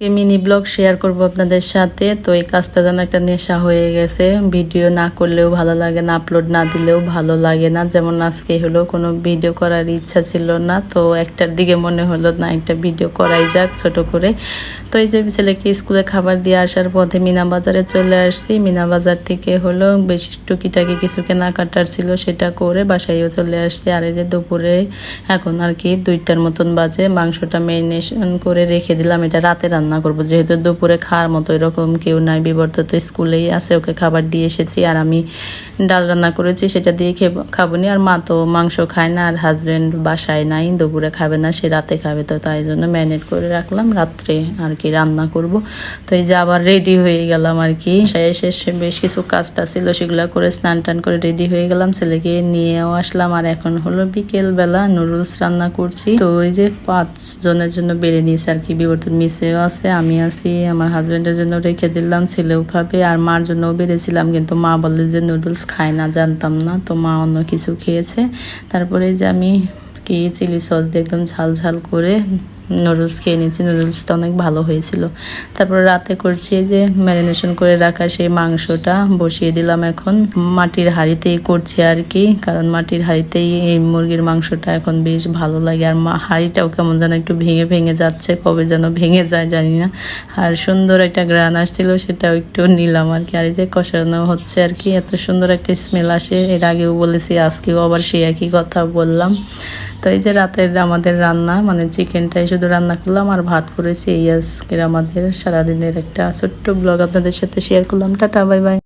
Mini blog share করব আপনাদের সাথে। তো এই কাজটা যেন একটা নেশা হয়ে গেছে। ভিডিও না করলেও ভালো লাগে না, আপলোড না দিলেও ভালো লাগে না। যেমন আজকে হলো, কোনো ভিডিও করার ইচ্ছা ছিল না। তো একটার দিকে মনে হলো, না, একটা ভিডিও করাই যাক ছোট করে। তো এই যে ছেলেকে স্কুলে খাবার দিয়ে আসার পথে মিনা বাজারে চলে আসছি। মিনা বাজার থেকে হলো, বেশি টুকিটাকি কিছু কেনাকাটার ছিল সেটা করে বাসায়ও চলে আসছি। আর এই যে দুপুরে এখন আর কি দুইটার মতন বাজে, মাংসটা ম্যারিনেশন করে রেখে দিলাম। এটা রাতে রান্না করব। যেহেতু দুপুরে খাওয়ার মতো এরকম কেউ নাই, বিবর্ত তো স্কুলেই আছে, ওকে খাবার দিয়ে এসেছি। আর আমি ডাল রান্না করেছি, সেটা দিয়ে খেব- নি। আর মা তো মাংস খায় না, আর হাজব্যান্ড বাসায় নাই, দুপুরে খাবে না, সে রাতে খাবে। তো তাই জন্য ম্যারিনেট করে রাখলাম, রাত্রে আর কি রান্না করব। তো এই যে আবার রেডি হয়ে গেলাম আর কি। এসে বেশ কিছু কাজটা ছিল, সেগুলো করে স্নান টান করে রেডি হয়ে গেলাম। ছেলেকে নিয়েও আসলাম, আর এখন হলো বিকেল বেলা নুডলস রান্না করছি। তো ওই যে পাঁচ জনের জন্য বেড়ে নিয়েছে আর কি, বিবর্তন মিসেও আছে। আমি আছি, আমার হাজব্যান্ডের জন্য রেখে দিলাম, ছেলেও খাবে, আর মার জন্যও বেড়েছিলাম, কিন্তু মা বললে যে নুডলস খায় না, জানতাম না, তো মা অন্য কিছু খেয়েছে। তারপরে যে আমি কি চিলি সস দিয়ে একদম ঝাল ঝাল করে নুডলস খেয়ে নিয়েছি। নুডলসটা অনেক ভালো হয়েছিল। তারপরে রাতে করছি যে ম্যারিনেশন করে রাখা সেই মাংসটা। বসিয়ে দিলাম এখন। মাটির হাঁড়িতেই করছি আর কি, কারণ মাটির হাঁড়িতেই এই মুরগির মাংসটা এখন বেশ ভালো লাগে। আর হাঁড়িটাও কেমন যেন একটু ভেঙে ভেঙে যাচ্ছে, কবে যেন ভেঙে যায় জানি না। আর সুন্দর একটা গ্রান আসছিল, সেটাও একটু নিলাম আর কি। আর এই যে কষানো হচ্ছে আর কি, এত সুন্দর একটা স্মেল আসে। এর আগেও বলেছি, আজকেও আবার সেই একই কথা বললাম। তো এই যে রাতের আমাদের রান্না মানে চিকেনটাই শুধু রান্না করলাম আর ভাত করেছি। এই আজকের আমাদের সারাদিনের একটা ছোট্ট ব্লগ আপনাদের সাথে শেয়ার করলাম। Tata bye bye